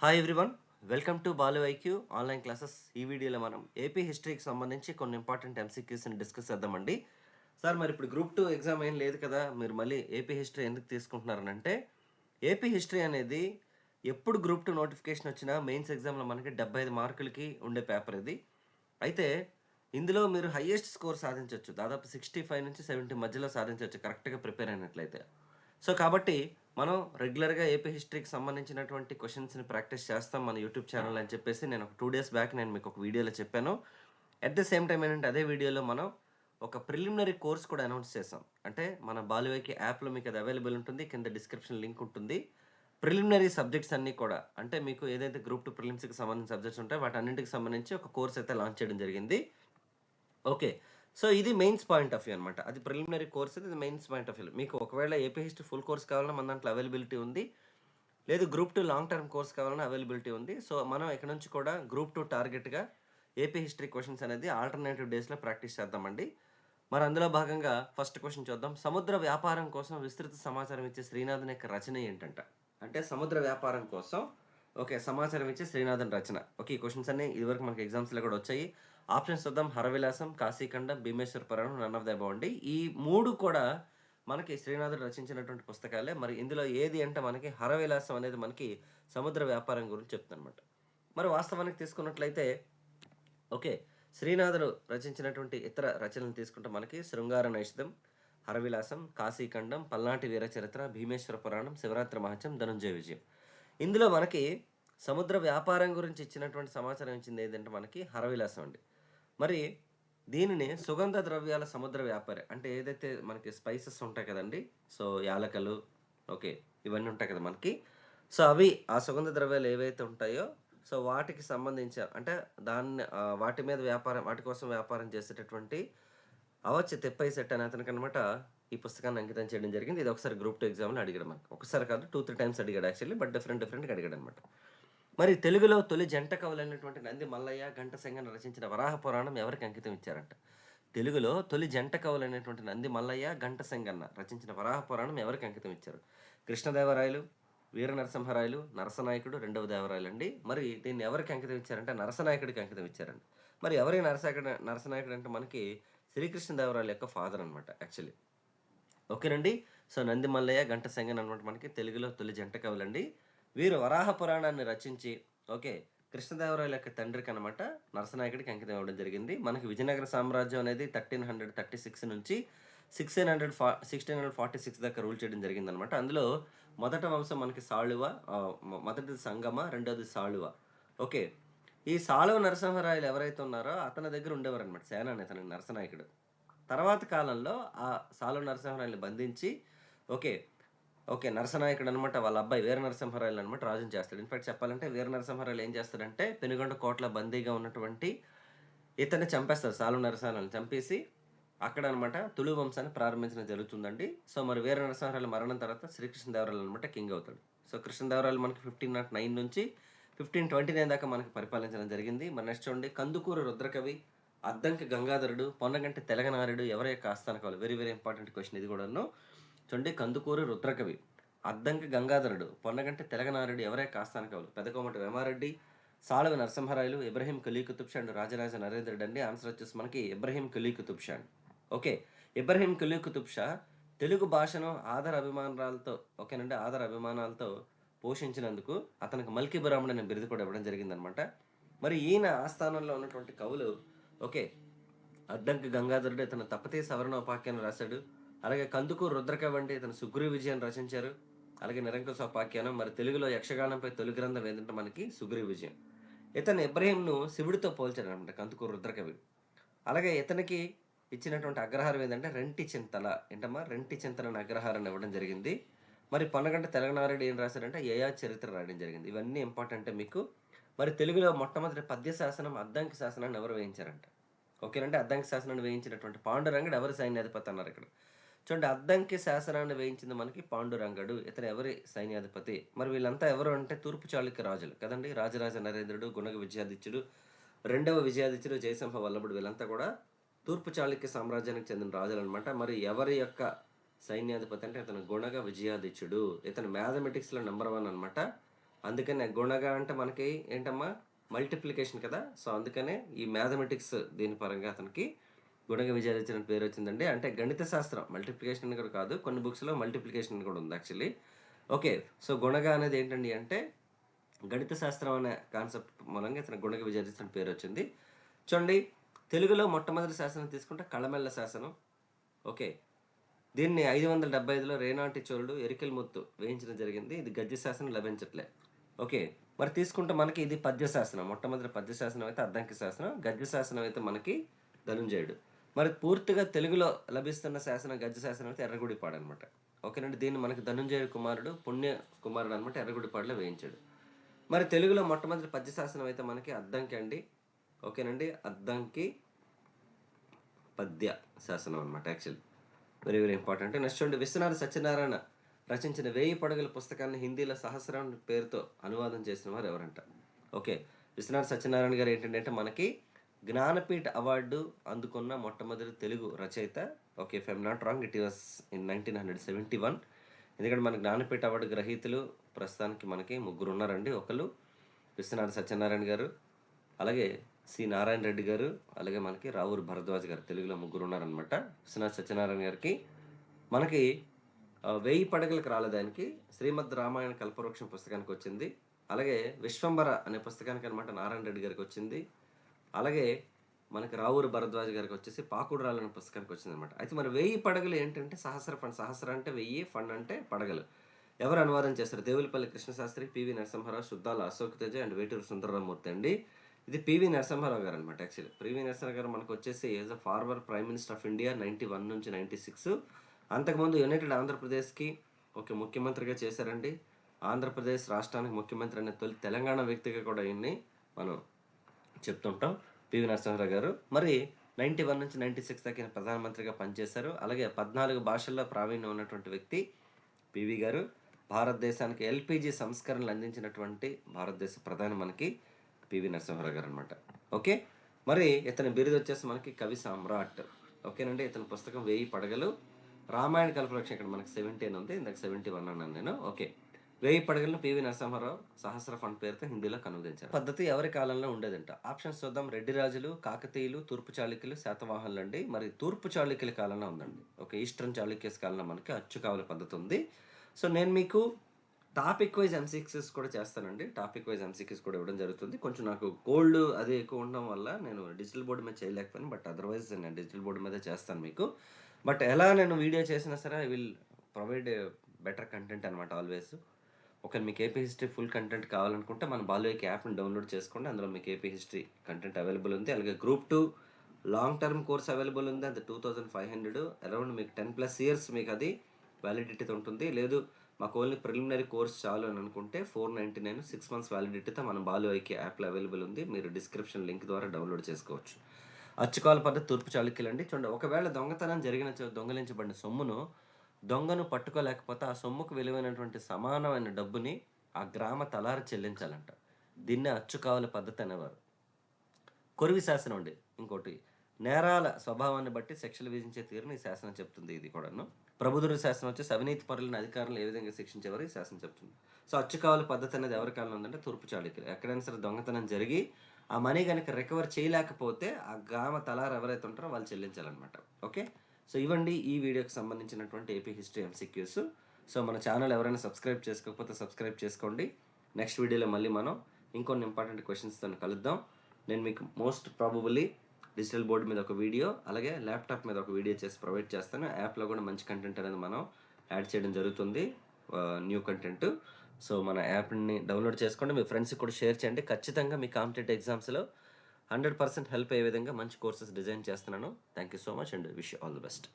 Hi everyone welcome to Balu IQ online classes ఈ వీడియోలో మనం ఏపీ హిస్టరీకి సంబంధించి కొన్ని ఇంపార్టెంట్ ఎంసీక్యూస్ని డిస్కస్ చేద్దామండి. సార్ మరి ఇప్పుడు గ్రూప్ టూ ఎగ్జామ్ ఏం లేదు కదా మీరు మళ్ళీ ఏపీ హిస్టరీ ఎందుకు తీసుకుంటున్నారనంటే ఏపీ హిస్టరీ అనేది ఎప్పుడు గ్రూప్ టూ నోటిఫికేషన్ వచ్చినా మెయిన్స్ ఎగ్జామ్లో మనకి డెబ్బై ఐదు మార్కులకి ఉండే పేపర్ ఇది. అయితే ఇందులో మీరు హయ్యెస్ట్ స్కోర్ సాధించవచ్చు దాదాపు సిక్స్టీ ఫైవ్ నుంచి సెవెంటీ మధ్యలో సాధించవచ్చు కరెక్ట్గా ప్రిపేర్ అయినట్లయితే. సో కాబట్టి మనం రెగ్యులర్గా ఏపీ హిస్టరీకి సంబంధించినటువంటి క్వశ్చన్స్ని ప్రాక్టీస్ చేస్తాం మన యూట్యూబ్ ఛానల్ అని చెప్పేసి నేను ఒక టూ డేస్ బ్యాక్ నేను మీకు ఒక వీడియోలో చెప్పాను. అట్ ద సేమ్ టైం ఏంటంటే అదే వీడియోలో మనం ఒక ప్రిలిమినరీ కోర్స్ కూడా అనౌన్స్ చేసాం అంటే మన బాలువైకి యాప్లో మీకు అది అవైలబుల్ ఉంటుంది కింద డిస్క్రిప్షన్ లింక్ ఉంటుంది. ప్రిలిమినరీ సబ్జెక్ట్స్ అన్నీ కూడా అంటే మీకు ఏదైతే గ్రూప్ టూ ప్రిలిమ్స్కి సంబంధించిన సబ్జెక్ట్స్ ఉంటాయో వాటి అన్నింటికి సంబంధించి ఒక కోర్స్ అయితే లాంచ్ చేయడం జరిగింది. ఓకే సో ఇది మెయిన్స్ పాయింట్ ఆఫ్ వ్యూ అనమాట అది ప్రిలిమినరీ కోర్స్ ఇది మెయిన్స్ పాయింట్ ఆఫ్ వ్యూ. మీకు ఒకవేళ ఏపీ హిస్టరీ ఫుల్ కోర్స్ కావాలన్నా మన దాంట్లో అవైలబిలిటీ ఉంది. లేదు group two long term course కావాలన్నా అవైలబిలిటీ ఉంది. సో మనం ఇక్కడ నుంచి కూడా గ్రూప్ టూ టార్గెట్గా ఏపీ హిస్టరీ క్వశ్చన్స్ అనేది ఆల్టర్నేటివ్ డేస్లో ప్రాక్టీస్ చేద్దామండి. మరి అందులో భాగంగా ఫస్ట్ క్వశ్చన్ చూద్దాం. సముద్ర వ్యాపారం కోసం విస్తృత సమాచారం ఇచ్చే శ్రీనాథన్ యొక్క రచన ఏంటంట? అంటే సముద్ర వ్యాపారం కోసం ఓకే సమాచారం ఇచ్చే శ్రీనాథన్ రచన. ఓకే ఈ క్వశ్చన్స్ అన్ని ఇదివరకు మనకి ఎగ్జామ్స్లో కూడా వచ్చాయి. ఆప్షన్స్ చూద్దాం. హరవిలాసం కాశీఖండం భీమేశ్వర పురాణం నన్ ఆఫ్ ద బాగుండి ఈ మూడు కూడా మనకి శ్రీనాథుడు రచించినటువంటి పుస్తకాలే. మరి ఇందులో ఏది అంటే మనకి హరవిలాసం అనేది మనకి సముద్ర వ్యాపారం గురించి చెప్తుందన్నమాట. మరి వాస్తవానికి తీసుకున్నట్లయితే ఓకే శ్రీనాథుడు రచించినటువంటి ఇతర రచనలు తీసుకుంటే మనకి శృంగార నైషధం హరవిలాసం కాశీఖండం పల్నాటి వీర చరిత్ర భీమేశ్వర పురాణం శివరాత్రి మహత్యం ధనుంజయ విజయం. ఇందులో మనకి సముద్ర వ్యాపారం గురించి ఇచ్చినటువంటి సమాచారం ఇచ్చింది ఏంటంటే మనకి హరవిలాసం అండి. మరి దీనిని సుగంధ ద్రవ్యాల సముద్ర వ్యాపారి అంటే ఏదైతే మనకి స్పైసెస్ ఉంటాయి కదండి సో యాలకలు ఓకే ఇవన్నీ ఉంటాయి కదా మనకి. సో అవి ఆ సుగంధ ద్రవ్యాలు ఏవైతే ఉంటాయో సో వాటికి సంబంధించి అంటే దాన్ని వాటి మీద వ్యాపారం వాటి కోసం వ్యాపారం చేసేటటువంటి అవచ్చ తెప్పై సెట్ అనే అతనికి అనమాట ఈ పుస్తకాన్ని అంకితం చేయడం జరిగింది. ఇది ఒకసారి గ్రూప్ టూ ఎగ్జామ్లో అడిగాడు మనకు. ఒకసారి కాదు టూ త్రీ టైమ్స్ అడిగాడు యాక్చువల్లీ బట్ డిఫరెంట్ డిఫరెంట్గా అడిగాడు అనమాట మరి తెలుగులో తొలి జంట కవులైనటువంటి నంది మల్లయ్య ఘంటసింగన్ రచించిన వరాహ పురాణం ఎవరికి అంకితం ఇచ్చారంట? తెలుగులో తొలి జంట కవులైనటువంటి నంది మల్లయ్య ఘంటసింగన్న రచించిన వరాహ పురాణం ఎవరికి అంకితం ఇచ్చారు? కృష్ణదేవరాయలు వీర నరసింహరాయలు నరసనాయకుడు రెండవ దేవరాయలు అండి. మరి దీన్ని ఎవరికి అంకితం ఇచ్చారంటే నరసనాయకుడికి అంకితం ఇచ్చారండి మరి ఎవరి నరసాయకుడు నరసనాయకుడు అంటే మనకి శ్రీకృష్ణదేవరాయల యొక్క ఫాదర్ అనమాట యాక్చువల్లీ. ఓకేనండి. సో నంది మల్లయ్య గంట సెంగన్ అనమాట మనకి తెలుగులో తొలి జంట కవులండి. వీరు వరాహ పురాణాన్ని రచించి ఓకే కృష్ణదేవరాయల యొక్క తండ్రికి అనమాట నరసనాయకుడికి అంకితం ఇవ్వడం జరిగింది. మనకి విజయనగర సామ్రాజ్యం అనేది థర్టీన్ హండ్రెడ్ థర్టీ సిక్స్ నుంచి సిక్స్టీన్ హండ్రెడ్ ఫా సిక్స్టీన్ హండ్రెడ్ ఫార్టీ సిక్స్ దాకా రూల్ చేయడం జరిగింది అనమాట అందులో మొదట వంశం మనకి సాళువ మొదటిది సంగమ రెండోది సాళువ ఓకే ఈ సాళువ నరసింహరాయలు ఎవరైతే ఉన్నారో అతని దగ్గర ఉండేవారు అనమాట సేనాని అతని నరసనాయకుడు. తర్వాత కాలంలో ఆ సాలు నరసింహరాయల్ని బంధించి ఓకే ఓకే నరసనాయకుడు అనమాట వాళ్ళ అబ్బాయి వీర నరసింహరాయలు అనమాట రాజుని చేస్తాడు. ఇన్ఫాక్ట్ చెప్పాలంటే వీర నరసింహరాయలు ఏం చేస్తాడంటే పెనుగొండ కోట్ల బందీగా ఉన్నటువంటి ఇతన్ని చంపేస్తారు సాలు నరసింహరాయలను చంపేసి అక్కడ అనమాట తుళు వంశాన్ని ప్రారంభించడం జరుగుతుందండి. సో మరి వీర నరసింహరాయల మరణం తర్వాత శ్రీకృష్ణదేవరాయలు అనమాట కింగ్ అవుతాడు. సో కృష్ణదేవరాయలు మనకి ఫిఫ్టీన్ నాట్ నైన్ నుంచి ఫిఫ్టీన్ ట్వంటీ నైన్ దాకా మనకి పరిపాలించడం జరిగింది. మన నెక్స్ట్ చూడండి కందుకూరు రుద్రకవి అద్దంకి గంగాధరుడు పొన్నగంటి తెలగనారుడు ఎవరి యొక్క ఆస్థాన కావాలి? వెరీ వెరీ ఇంపార్టెంట్ క్వశ్చన్ ఇది కూడాను. చూడండి కందుకూరు రుద్రకవి అద్దంకి గంగాధరుడు పొన్నగంటి తెలగనారుడు ఎవరే కాస్తాన కవులు పెదకోమటి వేమారెడ్డి సాళవి నరసింహరాయలు ఇబ్రహీం కలీ కుతుబ్షా అండ్ రాజరాజ నరేంద్రుడు అండి. ఆన్సర్ వచ్చేసి మనకి ఇబ్రహీం కులీ కుతుబ్ అండి ఓకే ఇబ్రహీం కలీ కుతుబ్షా తెలుగు భాషను ఆధార అభిమానాలతో ఓకేనండి ఆధార అభిమానాలతో పోషించినందుకు అతనికి మల్కి బ్రాహ్మణ్ అనే బిరుదు కూడా ఇవ్వడం జరిగిందనమాట. మరి ఈయన ఆస్థానంలో ఉన్నటువంటి కవులు ఓకే అద్దంకి గంగాధరుడు ఇతను తప్పతే సవరణోపాఖ్యానం రాశాడు. అలాగే కందుకూరు రుద్రకవి వంటి ఇతను సుగ్రీ విజయం రచించారు. అలాగే నిరంకుశోపాఖ్యానం మరి తెలుగులో యక్షగానంపై తొలి గ్రంథం ఏంటంటే మనకి సుగ్రీ విజయం. ఇతను ఇబ్రహీంను శివుడితో పోల్చాడు అనమాట కందుకూరు రుద్రకవి. అలాగే ఇతనికి ఇచ్చినటువంటి అగ్రహారం ఏంటంటే రెంటి చింతల. ఏంటమ్మా? రెంటి చింతల అగ్రహారాన్ని ఇవ్వడం జరిగింది. మరి పొన్నగంట తెలంగాణారెడ్డి ఏం రాశారంటే ఏయా చరిత్ర రాయడం జరిగింది. ఇవన్నీ ఇంపార్టెంట్ మీకు. మరి తెలుగులో మొట్టమొదటి పద్య శాసనం అద్దంకి శాసనాన్ని ఎవరు వేయించారంట? ఓకేనంటే అద్దంకి శాసనాన్ని వేయించినటువంటి పాండురంగడు ఎవరు సైన్యాధిపతి అన్నారు ఇక్కడ? చూడండి అద్దంకి శాసనాన్ని వేయించింది మనకి పాండురంగడు ఇతను ఎవరి సైన్యాధిపతి? మరి వీళ్ళంతా ఎవరు అంటే తూర్పు చాళుక్య రాజులు కదండి. రాజరాజ నరేంద్రుడు గుణగ విజయాదిత్యుడు రెండవ విజయాదిత్యుడు జయసింహ వల్లభుడు వీళ్ళంతా కూడా తూర్పు చాళుక్య సామ్రాజ్యానికి చెందిన రాజులు అనమాట మరి ఎవరి యొక్క సైన్యాధిపతి అంటే ఇతను గుణగ విజయాదిత్యుడు ఇతను మ్యాథమెటిక్స్లో నెంబర్ వన్ అనమాట అందుకనే గుణగ అంటే మనకి ఏంటమ్మా? మల్టిప్లికేషన్ కదా. సో అందుకనే ఈ మ్యాథమెటిక్స్ దీని పరంగా అతనికి గుణగ విజయార్జన పేరు వచ్చిందండి అంటే గణిత శాస్త్రం మల్టిప్లికేషన్ అని కూడా కాదు కొన్ని బుక్స్లో మల్టిప్లికేషన్ కూడా ఉంది యాక్చువల్లీ ఓకే సో గుణగ అనేది ఏంటండి అంటే గణిత శాస్త్రం అనే కాన్సెప్ట్ మూలంగా ఇతను గుణగ విజయార్జన పేరు వచ్చింది చూడండి తెలుగులో మొట్టమొదటి శాసనం తీసుకుంటే కళమెల్ల శాసనం. ఓకే దీన్ని ఐదు వందల డెబ్బై ఐదులో రేనాటి చోళుడు ఎరికెల్ ముత్తు వేయించడం జరిగింది. ఇది గద్య శాసనం లభించట్లే. ఓకే మరి తీసుకుంటే మనకి ఇది పద్య శాసనం. మొట్టమొదటి పద్య శాసనం అయితే అద్దంకి శాసనం. గద్య శాసనం అయితే మనకి ధనుంజయుడు. మరి పూర్తిగా తెలుగులో లభిస్తున్న శాసనం గద్య శాసనం అయితే ఎర్రగుడిపాడు అనమాట ఓకేనండి దీన్ని మనకి ధనుంజయ కుమారుడు పుణ్య కుమారుడు అనమాట ఎర్రగుడిపాడులో వేయించాడు. మరి తెలుగులో మొట్టమొదటి పద్య శాసనం అయితే మనకి అద్దంకి అండి. ఓకేనండి అద్దంకి పద్య శాసనం అనమాట actually very very important. Next చూడండి విశ్వనాథ సత్యనారాయణ రచించిన వేయి పడగల పుస్తకాన్ని హిందీలో సహస్రం పేరుతో అనువాదం చేసిన వారు ఎవరంట? ఓకే విశ్వనాథ సత్యనారాయణ గారు ఏంటంటే మనకి జ్ఞానపీఠ అవార్డు అందుకున్న మొట్టమొదటి తెలుగు రచయిత. Okay if not wrong it was in nineteen hundred seventy one ఎందుకంటే మన జ్ఞానపీఠ అవార్డు గ్రహీతలు ప్రస్తుతానికి మనకి ముగ్గురు ఉన్నారండి. ఒకరు విశ్వనాథ సత్యనారాయణ గారు అలాగే సి నారాయణ రెడ్డి గారు అలాగే మనకి రావూరు భరద్వాజ్ గారు తెలుగులో ముగ్గురు ఉన్నారనమాట విశ్వనాథ సత్యనారాయణ గారికి మనకి వెయ్యి పడగలకు రాలేదానికి శ్రీమద్ రామాయణ కల్పవృక్షం పుస్తకానికి వచ్చింది. అలాగే విశ్వంబర అనే పుస్తకానికి అనమాట నారాయణ రెడ్డి గారికి వచ్చింది. అలాగే మనకి రావూరు భరద్వాజ్ గారికి వచ్చేసి పాకుడురాలు అనే పుస్తకానికి వచ్చింది అనమాట అయితే మరి వెయ్యి పడగలు ఏంటంటే సహస్ర ఫండ్ సహస్ర అంటే వెయ్యి ఫండ్ అంటే పడగలు. ఎవరు అనువాదం చేస్తారు? దేవులపల్లి కృష్ణశాస్త్రి పివి నరసింహారావు శుద్ధాల అశోక్ తేజ అండ్ వేటూరు సుందరరామూర్తి అండి. ఇది పివి నరసింహారావు గారు అనమాట యాక్చువల్లీ. పివి నరసింహారావు గారు మనకు వచ్చేసి as a former prime minister of India ninety one నుంచి నైంటీ సిక్స్. అంతకుముందు యునైటెడ్ ఆంధ్రప్రదేశ్కి ఒక ముఖ్యమంత్రిగా చేశారండి. ఆంధ్రప్రదేశ్ రాష్ట్రానికి ముఖ్యమంత్రి అనే తొలి తెలంగాణ వ్యక్తిగా కూడా ఈయన్ని మనం చెప్తుంటాం. పివి నరసింహారావు గారు. మరి నైంటీ వన్ నుంచి నైంటీ సిక్స్ దాకా ఈయన ప్రధానమంత్రిగా పనిచేశారు. అలాగే పద్నాలుగు భాషల్లో ప్రావీణ్యం ఉన్నటువంటి వ్యక్తి పివి గారు. భారతదేశానికి ఎల్పిజి సంస్కరణలు అందించినటువంటి భారతదేశ ప్రధాని మనకి పివి నరసింహారావు గారు అనమాట ఓకే? మరి ఇతని బిరుదు వచ్చేసి మనకి కవి సామ్రాట్. ఓకేనండి? ఇతని పుస్తకం వేయి పడగలు. రామాయణ కల్పవృక్షం ఇక్కడ మనకి సెవెంటీన్ ఉంది. ఇందాక సెవెంటీ వన్ అన్నాను నేను. ఓకే. వేయి పడగలను పివి నరసింహారావు సహస్ర ఫండ్ పేరుతో హిందీలో కనుగొలించారు పద్ధతి ఎవరి కాలంలో ఉండేదంట? ఆప్షన్స్ చూద్దాం. రెడ్డి రాజులు కాకతీయులు తూర్పు చాళుక్యులు శాతవాహనులు అండి. మరి తూర్పు చాళుక్యుల కాలంలో ఉందండి. ఓకే ఈస్టర్న్ చాళుక్యస్ కాలంలో మనకి అచ్చు కావల పద్ధతి ఉంది. సో నేను మీకు టాపిక్ వైజ్ ఎంసీక్సెస్ కూడా చేస్తానండి. టాపిక్ వైజ్ ఎంసీక్యూస్ కూడా ఇవ్వడం జరుగుతుంది. కొంచెం నాకు కోల్డ్ అది ఎక్కువ ఉండడం వల్ల నేను డిజిటల్ బోర్డు మీద చేయలేకపోయాను. బట్ అదర్వైజ్ నేను డిజిటల్ బోర్డు మీద చేస్తాను మీకు. బట్ ఎలా నేను వీడియో చేసినా సరే I will provide better content అనమాట ఆల్వేస్. ఒకవేళ మీకు ఏపీ హిస్టరీ ఫుల్ కంటెంట్ కావాలనుకుంటే మన బాలోకి యాప్ని డౌన్లోడ్ చేసుకోండి. అందులో మీకు ఏపీ హిస్టరీ కంటెంట్ అవైలబుల్ ఉంది. అలాగే group two long term course available ఉంది. అది two thousand five hundred around మీకు టెన్ ప్లస్ ఇయర్స్ మీకు అది వ్యాలిడిటీతో ఉంటుంది. లేదు మాకు ఓన్లీ ప్రిలిమినరీ కోర్స్ చాలు అని అనుకుంటే four ninety nine six months వ్యాలిడిటీతో మన బాలు ఐకి యాప్లో అవైలబుల్ ఉంది. మీరు డిస్క్రిప్షన్ లింక్ ద్వారా డౌన్లోడ్ చేసుకోవచ్చు. అచ్చుకాల పద్ధతి తూర్పు చాళుక్యులు అండి. చూడండి ఒకవేళ దొంగతనం జరిగిన దొంగలించబడిన సొమ్మును దొంగను పట్టుకోలేకపోతే ఆ సొమ్ముకు విలువైనటువంటి సమానమైన డబ్బుని ఆ గ్రామ తలారి చెల్లించాలంట. దీన్ని అచ్చుకావల పద్ధతి అనేవారు. కొరివి శాసనం అండి ఇంకోటి. నేరాల స్వభావాన్ని బట్టి శిక్షలు విధించే తీరుని ఈ శాసనం చెప్తుంది ఇది కూడాను. ప్రభుదురు శాసనం వచ్చేసి అవినీతి పరులను అధికారులు ఏ విధంగా శిక్షించేవారు ఈ శాసనం చెప్తుంది. సో అచ్చుకావల పద్ధతి అనేది ఎవరి కాలంలో ఉందంటే తూర్పు చాళుక్యులు. ఎక్కడైనా సరే దొంగతనం జరిగి ఆ మనీ కనుక రికవర్ చేయలేకపోతే ఆ గ్రామ తలారు ఎవరైతే ఉంటారో వాళ్ళు చెల్లించాలన్నమాట. ఓకే? సో ఇవ్వండి ఈ వీడియోకి సంబంధించినటువంటి ఏపీ హిస్టరీ ఎంసీక్యూస్ సో మన ఛానల్ ఎవరైనా సబ్స్క్రైబ్ చేసుకోకపోతే సబ్స్క్రైబ్ చేసుకోండి. నెక్స్ట్ వీడియోలో మళ్ళీ మనం ఇంకొన్ని ఇంపార్టెంట్ క్వశ్చన్స్తో కలుద్దాం. నేను మీకు మోస్ట్ ప్రాబబుల్లీ డిజిటల్ బోర్డు మీద ఒక వీడియో అలాగే ల్యాప్టాప్ మీద ఒక వీడియో చేసి ప్రొవైడ్ చేస్తాను. యాప్లో కూడా మంచి కంటెంట్ అనేది మనం యాడ్ చేయడం జరుగుతుంది న్యూ కంటెంట్ సో మన యాప్ని డౌన్లోడ్ చేసుకోండి. మీ ఫ్రెండ్స్కి కూడా షేర్ చేయండి. ఖచ్చితంగా మీ కాంపిటేటివ్ ఎగ్జామ్స్లో హండ్రెడ్ పర్సెంట్ హెల్ప్ అయ్యే విధంగా మంచి కోర్సెస్ డిజైన్ చేస్తున్నాను. Thank you so much and wish all the best.